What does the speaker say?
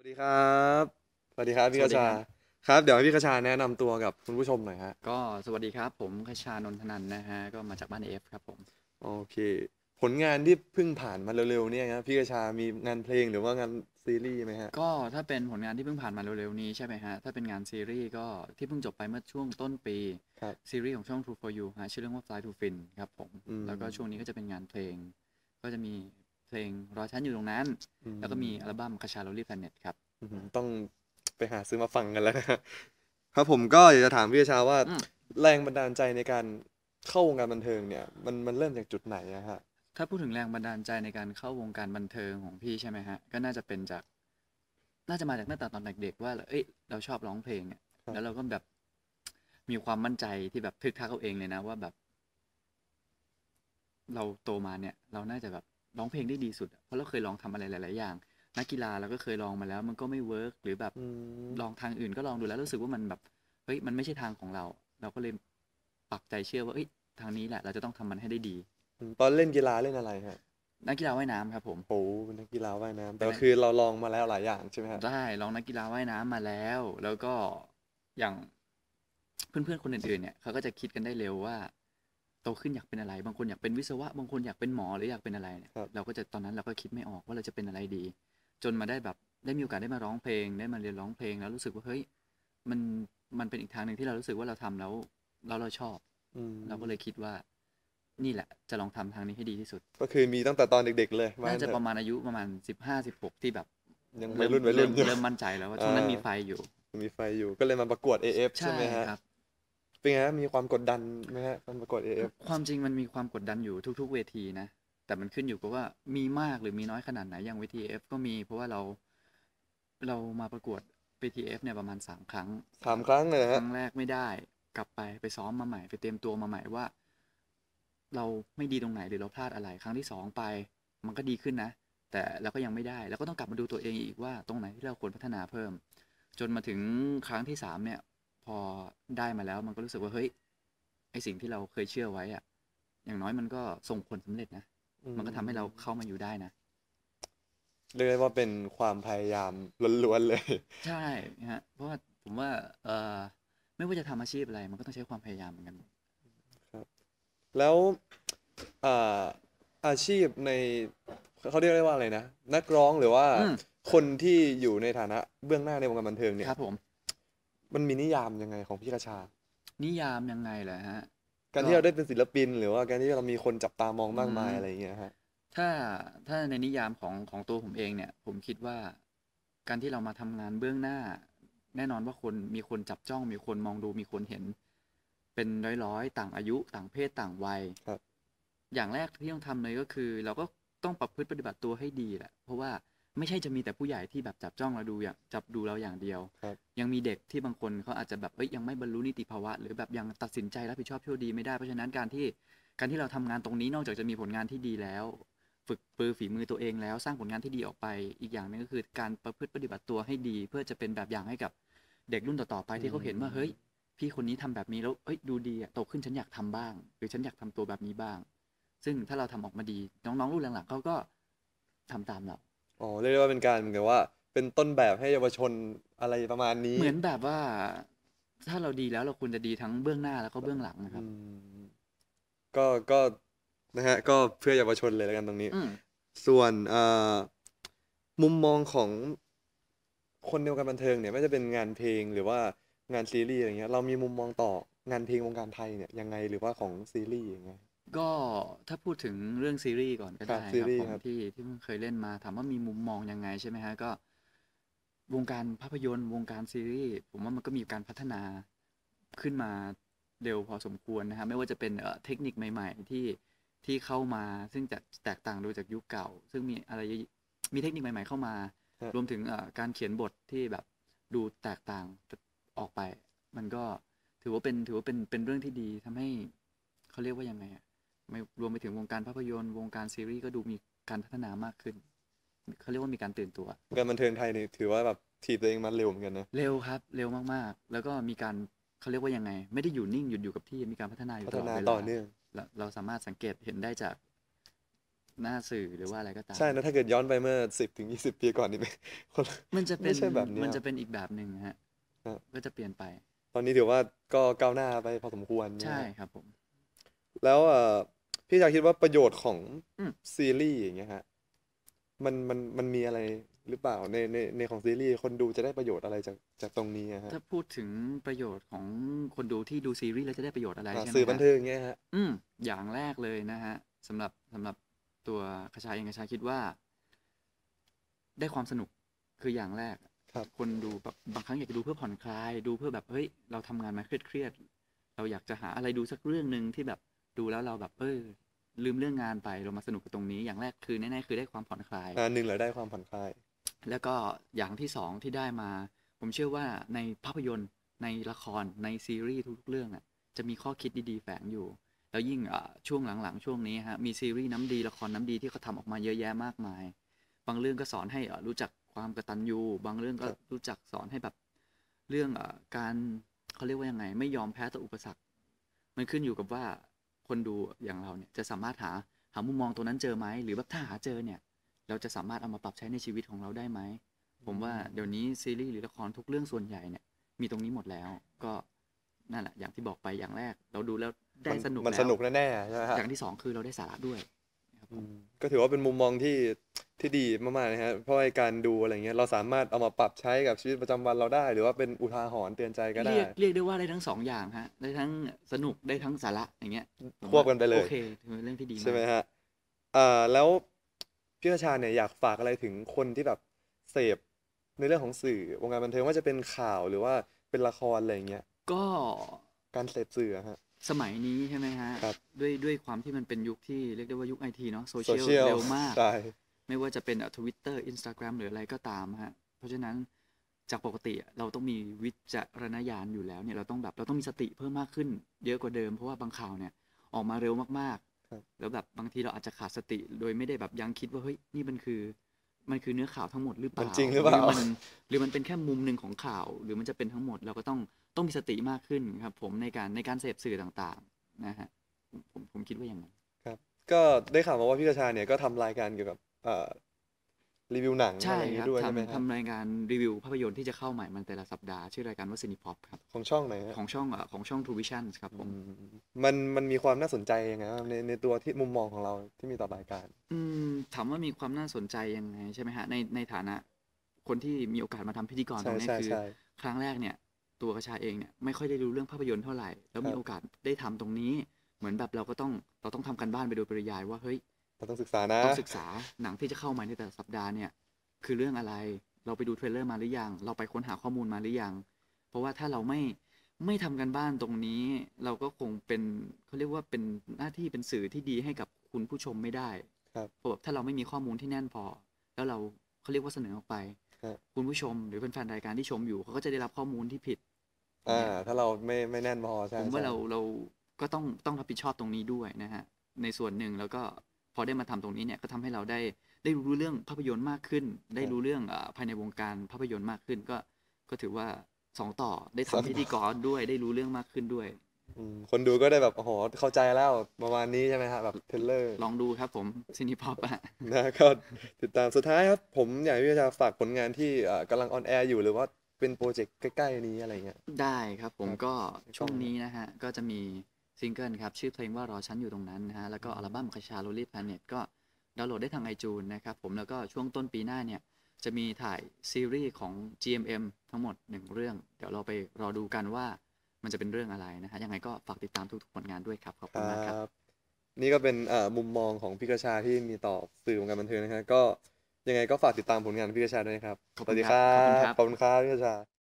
วัสดีครับ สวัสดีครับพี่สกวัสดีชาครับครับ เดี๋ยวให้พี่กชาแนะนำตัวกับคุณผู้ชมหน่อยฮะ ก็สวัสดีครับผมคชานนทนันท์นะฮะ ก็มาจากบ้านเอฟครับผม โอเค ผลงานที่เพิ่งผ่านมาเร็วๆเนี่ยครับพี่กชามีงานเพลงหรือว่างานซีรีส์ไหมฮะ ก็ถ้าเป็นผลงานที่เพิ่งผ่านมาเร็วๆนี้ใช่ไหมฮะ ถ้าเป็นงานซีรีส์ก็ที่เพิ่งจบไปเมื่อช่วงต้นปีครับซีรีส์ของช่อง True for You ฮะชื่อเรื่องว่า Fly to Fin ครับผมอืมแล้วก็ช่วงนี้ก็จะเป็นงานเพลง ก็จะมี เพลงรอฉันอยู่ตรงนั้นอืแล้วก็มีอัลบั้มคชาโรลี่แพลเน็ตครับอืมต้องไปหาซื้อมาฟังกันแล้วนะฮะครับผมก็อยากจะถามพี่กชาว่าอืมแรงบันดาลใจในการเข้าวงการบันเทิงเนี่ย มันมันเริ่มจากจุดไหนอะฮะถ้าพูดถึงแรงบันดาลใจในการเข้าวงการบันเทิงของพี่ใช่ไหมฮะ ก็น่าจะเป็นจาก น่าจะมาจากตั้งแต่ตอนเด็กๆว่าเอ้ยเราชอบร้องเพลงอะครับแล้วเราก็แบบมีความมั่นใจที่แบบทึกทักเอาเองเลยนะว่าแบบ เราโตมาเนี่ย เราน่าจะแบบ ร้องเพลงได้ดีสุดอะเพราะเราเคยลองทำอะไรหลาย ๆ อย่าง นักกีฬาเราก็เคยลองมาแล้ว มันก็ไม่เวิร์กหรือแบบอืมลองทางอื่นก็ลองดูแล้วรู้สึกว่ามันแบบเฮ้ยมันไม่ใช่ทางของเรา เราก็เลยปักใจเชื่อว่าเอ้ยทางนี้แหละ เราจะต้องทำมันให้ได้ดี ตอนเล่นกีฬาเล่นอะไรฮะนักกีฬาว่ายน้ำครับผมโอ้เป็นนักกีฬาว่ายน้ำแต่เป็นนักคือเราลองมาแล้วหลายอย่างใช่ไหมฮะได้ลองนักกีฬาว่ายน้ำมาแล้ว แล้วก็อย่างเพื่อนๆคนอื่นๆเนี่ยเขาก็จะคิดกันได้เร็วว่า โตขึ้นอยากเป็นอะไร บางคนอยากเป็นวิศวะ บางคนอยากเป็นหมอหรืออยากเป็นอะไรเนี่ยเราก็จะตอนนั้นเราก็คิดไม่ออกว่าเราจะเป็นอะไรดี จนมาได้แบบได้มีโอกาสได้มาร้องเพลง ได้มาเรียนร้องเพลงแล้วรู้สึกว่าเฮ้ยมันมันเป็นอีกทางหนึ่งที่เรารู้สึกว่าเราทำแล้วแล้วเราชอบ อืมเราก็เลยคิดว่า นี่แหละ จะลองทำทางนี้ให้ดีที่สุด ก็คือมีตั้งแต่ตอนเด็ก ๆ เลยว่น่าจะงั้นเถประมาณอายุประมาณสิบห้าสิบหกที่แบบยังวัยรุ่นวัยรุ่นอยู่เริ่มมั่นใจแล้วว่าช่วงนั้นอ่ามี มีไฟอยู่ มีไฟอยู่ก็เลยมาประกวด AF ใช่ไหมฮะ ครับ เป็นไงฮะมีความกดดันไหมฮะตอนประกวด AF ความจริงมันมีความกดดันอยู่ทุก ๆ เวทีนะ แต่มันขึ้นอยู่กับว่ามีมากหรือมีน้อยขนาดไหนอย่างเวที F ก็มีเพราะว่าเราเรามาประกวดเวที F เนี่ยประมาณสามครั้งถามครั้งเลยคฮะรั้งแรกไม่ได้ กลับไปไปซ้อมมาใหม่ไปเตรียมตัวมาใหม่ว่า เราไม่ดีตรงไหนหรือเราพลาดอะไร ครั้งที่สองไป มันก็ดีขึ้นนะ แต่เราก็ยังไม่ได้ แล้วก็ต้องกลับมาดูตัวเองอีกว่าตรงไหนที่เราควรพัฒนาเพิ่ม จนมาถึงครั้งที่สามเนี่ยพ อได้มาแล้ว มันก็รู้สึกว่าเฮ้ยไอสิ่งที่เราเคยเชื่อไว้อะอย่างน้อยมันก็ส่งผลสำเร็จนะมันก็ทำให้เราเข้ามาอยู่ได้นะเรียกได้ว่าเป็นความพยายามล้วนๆเลย ใช่ฮะเพราะว่าผมว่า เออไม่ว่าจะทำอาชีพอะไร มันก็ต้องใช้ความพยายามเหมือนกันแล้วอ่าอาชีพในเขาเรียกได้ว่าอะไรนะนักร้องหรือว่าอืมคนที่อยู่ในฐานะเบื้องหน้าในวงการบันเทิงเนี่ยครับผม มันมีนิยามยังไงของพี่กระชา นิยามยังไงเหรอฮะ การที่เราได้เป็นศิลปิน หรือว่าการที่เรามีคนจับตามองมากมายอืมอะไรอย่างเงี้ยฮะถ้าถ้าในนิยามของของตัวผมเองเนี่ย ผมคิดว่า การที่เรามาทำงานเบื้องหน้า แน่นอนว่าคนมีคนจับจ้อง มีคนมองดูมีคนเห็น เป็นร้อยๆ ต่างอายุต่างเพศต่างวัยครับอย่างแรกที่ต้องทำเลยก็คือ เราก็ต้องประพฤติปฏิบัติตัวให้ดีแหละเพราะว่า ไม่ใช่จะมีแต่ผู้ใหญ่ที่แบบจับจ้องเราดูอย่างจับดูเราอย่างเดียว ครับยังมีเด็กที่บางคนเขาอาจจะแบบเอ้ยยังไม่บรรลุนิติภาวะ หรือแบบยังตัดสินใจรับผิดชอบชั่วดีไม่ได้เพราะฉะนั้นการที่การที่เราทำงานตรงนี้นอกจากจะมีผลงานที่ดีแล้ว ฝึกปือฝีมือตัวเองแล้วสร้างผลงานที่ดีออกไป อีกอย่างหนึงก็คือการประพฤติปฏิบัติตัวให้ดี เพื่อจะเป็นแบบอย่างให้กับเด็กรุ่นต่อๆไปที่เขาเห็นว่าเฮ้ย พี่คนนี้ทำแบบนี้แล้วเอ้ยดูดีอะโตขึ้นฉันอยากทำบ้าง หรือฉันอยากทำตัวแบบนี้บ้าง ซึ่งถ้าเราทำออกมาดี น้องๆรุ่นหลังๆเขาก็ทำตามเรา อ๋อเรียกได้ว่าเป็นการเหมือนกับว่า เป็นต้นแบบให้เยาวชนอะไรประมาณนี้เหมือนแบบว่า ถ้าเราดีแล้วเราควรจะดีทั้งเบื้องหน้าแล้วก็เบื้องหลังนะครับ อืมก็ก็นะฮะก็เพื่อเยาวชนเลยแล้วกันตรงนี้ อืมส่วนเอ่อมุมมองของคนในวงการบันเทิงเนี่ยไม่ว่าจะเป็นงานเพลงหรือว่างานซีรีส์อะไรเงี้ยเรามีมุมมองต่องานเพลงวงการไทยเนี่ยยังไงหรือว่าของซีรีส์ยังไง ก็ถ้าพูดถึงเรื่องซีรีส์ก่อนก็ครัได้บคซีรับรีส์ผมครับที่ที่เพิ่งเคยเล่นมาถามว่ามีมุมมองยังไงใช่ไหมฮะก็ วงการภาพยนตร์ วงการซีรีส์ผมว่ามันก็มีการพัฒนาขึ้นมาเร็วพอสมควรนะฮะไม่ว่าจะเป็นเอ่อเทคนิคใหม่ ๆ ที่ที่เข้ามาซึ่งจะแตกต่างโดยจากยุคเก่า ซึ่งมีอะไรเยอะมีเทคนิคใหม่ ๆ เข้ามาฮะรวมถึงเอ่อการเขียนบทที่แบบดูแตกต่างออกไป มันก็ถือว่าเป็นถือว่าเป็นเป็นเรื่องที่ดีทำให้เขาเรียกว่ายังไงอะ ไม่รวมไปถึงวงการภาพยนตร์วงการซีรีส์ก็ดูมีการพัฒนามากขึ้นเขาเรียกว่ามีการตื่นตัววงการบันเทิงไทยเนี่ยถือว่าแบบถีบตัวเองมาเร็วเหมือนกันนะเร็วครับเร็วมากๆ แล้วก็มีการเขาเรียกว่ายังไง ไม่ได้อยู่นิ่งหยุดอยู่กับที่มีการพัฒนาอยู่พัตฒลอดนาเวลาต่อเนื่องเราเราสามารถสังเกตเห็นได้จากหน้าสื่อหรือว่าอะไรก็ตามใช่นะถ้าเกิดย้อนไปเมื่อสิบถึงยี่สิบปีก่อนนี่ไม่คนมันจะไม่เป็นใช่แบบเนี้ยมันจะเป็นอีกแบบหนึ่งฮะครับก็จะเปลี่ยนไป ตอนนี้ถือว่าก็ก้าวหน้าไปพอสมควรนะใช่ฮะครับผม แล้วเอ่อ พี่ชาคิดว่าประโยชน์ของอืมซีรีส์อย่างเงี้ยฮะมันมันมันมีอะไรหรือเปล่าในในในของซีรีส์คนดูจะได้ประโยชน์อะไรจากจากตรงนี้อะฮะถ้าพูดถึงประโยชน์ของคนดูที่ดูซีรีส์แล้วจะได้ประโยชน์อะไรอ่าใช่ไหมสื่อบันฮะเทิงเงี้ยฮะอืมอย่างแรกเลยนะฮะสำหรับสำหรับตัวคชาเองคชาคิดว่า ได้ความสนุกคืออย่างแรกครับคนดูแบบบางครั้งอยากจะดูเพื่อผ่อนคลาย ดูเพื่อแบบเฮ้ยเราทำงานมาเครียดๆเราอยากจะหาอะไรดูสักเรื่องหนึ่งที่แบบ ดูแล้วเราแบบเออลืมเรื่องงานไปเรามาสนุกกับตรงนี้อย่างแรกคือแน่ๆคือได้ความผ่อนคลายอ่าหนึ่งเลยได้ความผ่อนคลาย แล้วก็อย่างที่สองที่ได้มา ผมเชื่อว่าในภาพยนตร์ในละครในซีรีส์ทุกๆเรื่องอะจะมีข้อคิดดีๆแฝงอยู่ แล้วยิ่งอะช่วงหลังๆ ช่วงนี้ฮะมีซีรีส์น้ำดีละครน้ำดีที่เขาทำออกมาเยอะแยะมากมาย บางเรื่องก็สอนให้อะรู้จักความกตัญญูบางเรื่องก็ครับรู้จักสอนให้แบบเรื่องอะการเขาเรียกว่ายังไง ไม่ยอมแพ้ต่ออุปสรรค มันขึ้นอยู่กับว่า คนดูอย่างเราเนี่ยจะสามารถหาหามุมมองตัวนั้นเจอไหมหรือแบบถ้าหาเจอเนี่ย เราจะสามารถเอามาปรับใช้ในชีวิตของเราได้ไหมผมว่าเดี๋ยวนี้ซีรีส์หรือละครทุกเรื่องส่วนใหญ่เนี่ยมีตรงนี้หมดแล้ว ก็นั่นแหละอย่างที่บอกไปอย่างแรก เราดูแล้วได้มันสนุกมันแล้วสนุกแน่ๆใช่ไหมฮะอย่างที่สองคือเราได้สาระด้วย ก็ถือว่าเป็นมุมมองที่ที่ดีมากๆนะฮะเพราะว่าการดูอะไรเงี้ยเราสามารถเอามาปรับใช้กับชีวิตประจำวันเราได้ หรือว่าเป็นอุทาหรณ์เตือนใจก็ได้ เรียกเรียกได้ว่าได้ทั้งสองอย่างฮะได้ทั้งสนุกได้ทั้งสาระอย่างเงี้ยผมควบกันไปเลยโอเคถือเป็นเรื่องที่ดีมากใช่ไหมฮะอ่าแล้วพี่กระชาเนี่ยอยากฝากอะไรถึงคนที่แบบเสพในเรื่องของสื่อวงการบันเทิงว่าจะเป็นข่าวหรือว่าเป็นละครอะไรเงี้ยก็การเสพสื่ออะฮะ สมัยนี้ใช่ไหมฮะ ครับด้วยด้วยความที่มันเป็นยุคที่เรียกได้ว่ายุคไอทีเนาะโซโซเชียลเชียลเร็วมาก ใช่ ไม่ว่าจะเป็นทวิตเตอร์อินสตาแกรมหรืออะไรก็ตามฮะ เพราะฉะนั้นจากปกติอะเราต้องมีวิจารณญาณอยู่แล้วเนี่ยเราต้องแบบเราต้องมีสติเพิ่มมากขึ้น เยอะกว่าเดิมเพราะว่าบางข่าวเนี่ยออกมาเร็วมากครับๆ แล้วแบบบางทีเราอาจจะขาดสติ โดยไม่ได้แบบยังคิดว่าเฮ้ยนี่มันคือ มันคือเนื้อข่าวทั้งหมดหรือเปมันล่าจริงหรือเปล่า มันหรือมันเป็นแค่มุมหนึ่งของข่าว หรือมันจะเป็นทั้งหมดเราก็ต้อง ต้องมีสติมากขึ้นครับ ผมในการในการเสพสื่อต่างๆนะฮะผมผมผมคิดว่าอย่างนั้นครับ ก็ได้ข่าวมาว่าพี่กระชาเนี่ยก็ทำรายการเกี่ยวกับเอ่อรีวิวหนังใช่อะไรอย่างครังี้บด้วยใช่ไหมทำฮะทำรายการรีวิวภาพยนตร์ที่จะเข้าใหม่มันแต่ละสัปดาห์ชื่อรายการว่าซินิพอปครับ ของช่องไหนฮะของช่องเอ่อของช่อง True Vision ครับผมอืมมันมันมีความน่าสนใจยังไงบ้างในในตัวที่มุมมองของเราที่มีต่อรายการ อืมถามว่ามีความน่าสนใจยังไงใช่ไหมฮะในในฐานะคนที่มีโอกาสมาทำพิธีกรตรใช่งเนี้ยใช่คือใช่ครั้งแรกเนี่ย ตัวกระชาเองเนี่ยไม่ค่อยได้รู้เรื่องภาพยนตร์เท่าไหร่ แล้วครัมีบโอกาสได้ทำตรงนี้ เหมือนแบบเราก็ต้องเราต้องทำกันบ้านไปโดยปริยายว่าเฮ้ยเราต้องศึกษานะต้องศึกษาหนังที่จะเข้ามาในแต่ละสัปดาห์เนี่ยคือเรื่องอะไรเราไปดูเทรลเลอร์มาหรือยัง เราไปค้นหาข้อมูลมาหรือยัง เพราะว่าถ้าเราไม่ไม่ทำกันบ้านตรงนี้ เราก็คงเป็นเขาเรียกว่าเป็นหน้าที่เป็นสื่อที่ดีให้กับคุณผู้ชมไม่ได้ครับเพราะแบบถ้าเราไม่มีข้อมูลที่แน่นพอ แล้วเราเขาเรียกว่าเสนอออกไปครับคุณผู้ชมหรือแฟนๆรายการที่ชมอยู่เขาก็จะได้รับข้อมูลที่ผิด อ่าถ้าเราไม่ไม่แน่นพอใช่ผมว่าใช่เราเราก็ต้องต้องรับผิดชอบตรงนี้ด้วยนะฮะในส่วนหนึ่งแล้วก็พอได้มาทำตรงนี้เนี่ยก็ทำให้เราได้ได้รู้เรื่องภาพยนตร์มากขึ้น ได้รู้เรื่องอาภายในวงการภาพยนตร์มากขึ้น ก็ก็ถือว่าสองต่อได้ทำพิธีกรด้วยได้รู้เรื่องมากขึ้นด้วยอืมคนดูก็ได้แบบโอ้โหเข้าใจแล้วประมาณนี้ใช่ไหมฮะแบบเทรลเลอร์ ลองดูครับผมซินิพอปอะนะก็ติดตามสุดท้ายครับ ผมอยากให้พี่จะฝากผลงานที่เอ่อกำลังออนแอร์อยู่หรือว่า เป็นโปรเจกต์ใกล้ ๆ นี้อะไรเงี้ย ได้ครับผมครับก็แล้วก็ช่วงนี้นะฮะ ก็จะมีซิงเกิลครับ ชื่อเพลงว่ารอฉันอยู่ตรงนั้นนะฮะ แล้วก็อัลบั้มคาชาโรลี่แพลเน็ตก็ดาวน์โหลดได้ทางไอจูนนะครับผมแล้วก็ช่วงต้นปีหน้าเนี่ย จะมีถ่ายซีรีส์ของ GMM ทั้งหมดหนึ่งเรื่อง เดี๋ยวเราไปรอดูกันว่ามันจะเป็นเรื่องอะไรนะฮะยังไงก็ฝากติดตามทุกๆผลงานด้วยครับขอบคคุณมากครัรับบนี่ก็เป็นเอ่อมุมมองของพี่กระชาที่มีต่อสื่อวงการบันเทิงนะฮะก็ ยังไงก็ฝากติดตามผลงานพี่กระชาด้วยนะครับขอบสคุณวัสดีคครัรับบขอบคุณครับ ขอบคุณครับพี่กระชา